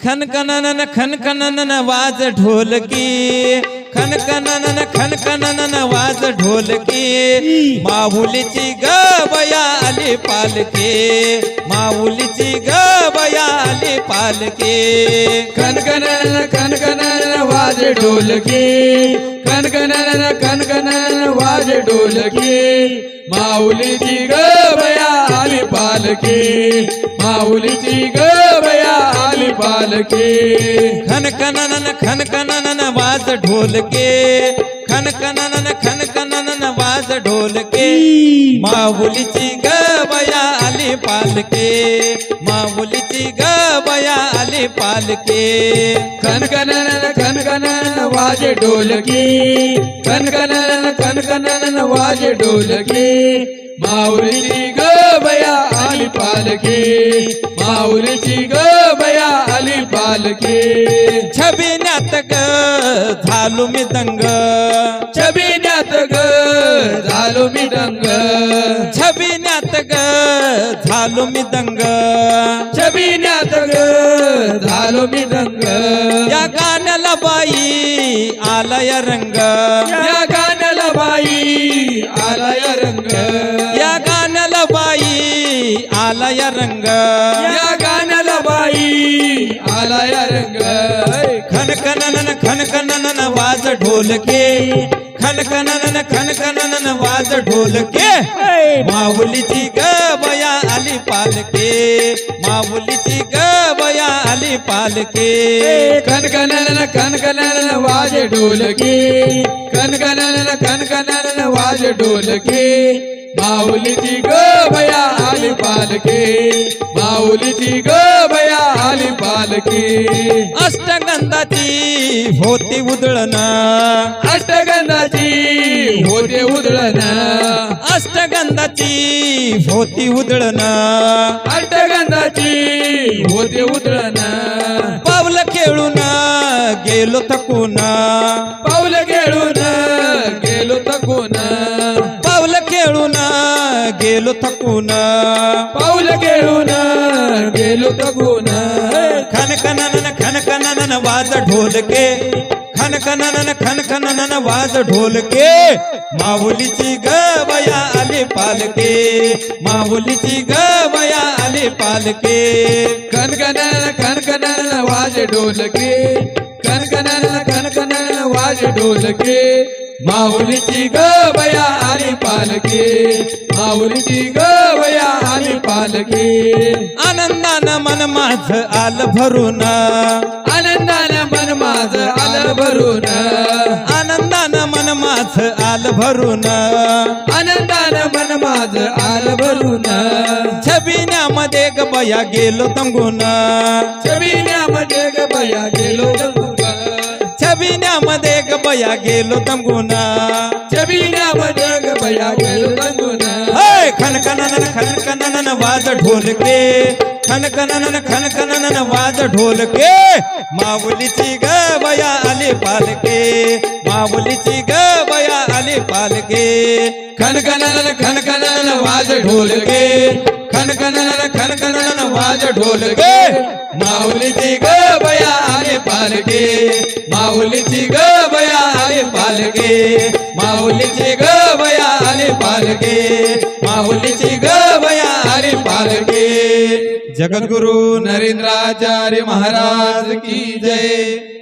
खनकनन खनकनन वाज ढोलकी. खनकनन खनकनन वाज ढोलकी. माहुलीची ग बया आली पालके माहुलीची ग बया आली पालके खनकनन खनकनन वाजे ढोलकी. कनकनन कनकनन वाजे ढोलकी. माऊलीची ग बया आली पालकी माऊलीची ग बया आली पालकी खनकनन खनकनन वाज ढोलके. खनकनन खनकनन वाज ढोलके. माहुलीची ग बया आली पालके माहुलीची ग बया आली पालके कनकनन कनकनन वाजे ढोलकी कनकनन कनकनन वाजे ढोलकी माऊलीची ग बया आली पालकी माऊलीची ग बया आली पालकी छबिन्यात ग झालो मी दंग ग झालो मी दंग छबिन्यात ग झालो मी दंग. छबिन्यात ग झालो मी दंग. या गाण्याला बाई आलाय रंग. या गाण्याला बाई आलाय रंग. या गाण्याला बाई आलाय रंग. या गाण्याला बाई आलाय रंग. खनकनन खनकनन वाज ढोलके. खनकनन खनकनन वाज ढोलके. माऊलीची ग बया आली पालके. माऊलीची ग बया आली पालके. कनकनन कनकनन वाजे ढोलकी. कनकनन कनकनन वाजे ढोलकी. माऊलीची ग बया आली पालकी. माऊलीची ग बया आली पालकी अष्टगंधाची होती उधळण अष्टगंधाची होते उधळण अष्टगंधाची होती उधळण अष्टगंधाची होते उधळण पावल खेळून गेलो थकून. पाऊल खेळून गेलो तकून पावल खेळून गेलो थकून. पाऊल खेळून गेलो तकून खनखनन खनखनन वाज ढोलके. खनखनन खनखनन वाज ढोलके. माऊलीची ग बया आली पालके. माऊलीची ग बया आली पालके. खनकनन कनकनन वाज ढोलके. कनकनन कनकनन वाज ढोलके. माऊलीची ग बया आली पालके. माऊलीची ग आली पालके आनंदानं मन माझ आल भरून. आनंदाने मन माझ आलं भरून. आनंदानं मन माझ आल भरून. आनंदाने मन माझ आलं भरून. छबिन्यामध्ये ग बया गेलो तंगून. छबिन्यामध्ये ग बया गेलो छबिन्यामध्ये ग बया गेलो तंगून. छबिन्यामध्ये ग बया गेलो हय खनखनन वाज ढोलके. खनखनन खनखनन वाज ढोलके. माऊलीची ग बया आली पालके. माऊलीची ग बया आली पालके. खनखनन खनखनन वाज ढोलके. खनखनन खनखनन वाज ढोलके. माऊलीची ग बया आले पालके. माऊलीची ग बया आले पालके माऊलीची ग बया आले पालके माऊलीची ग बया आले पालके जगद्गुरु नरेंद्राचार्य महाराज की जय.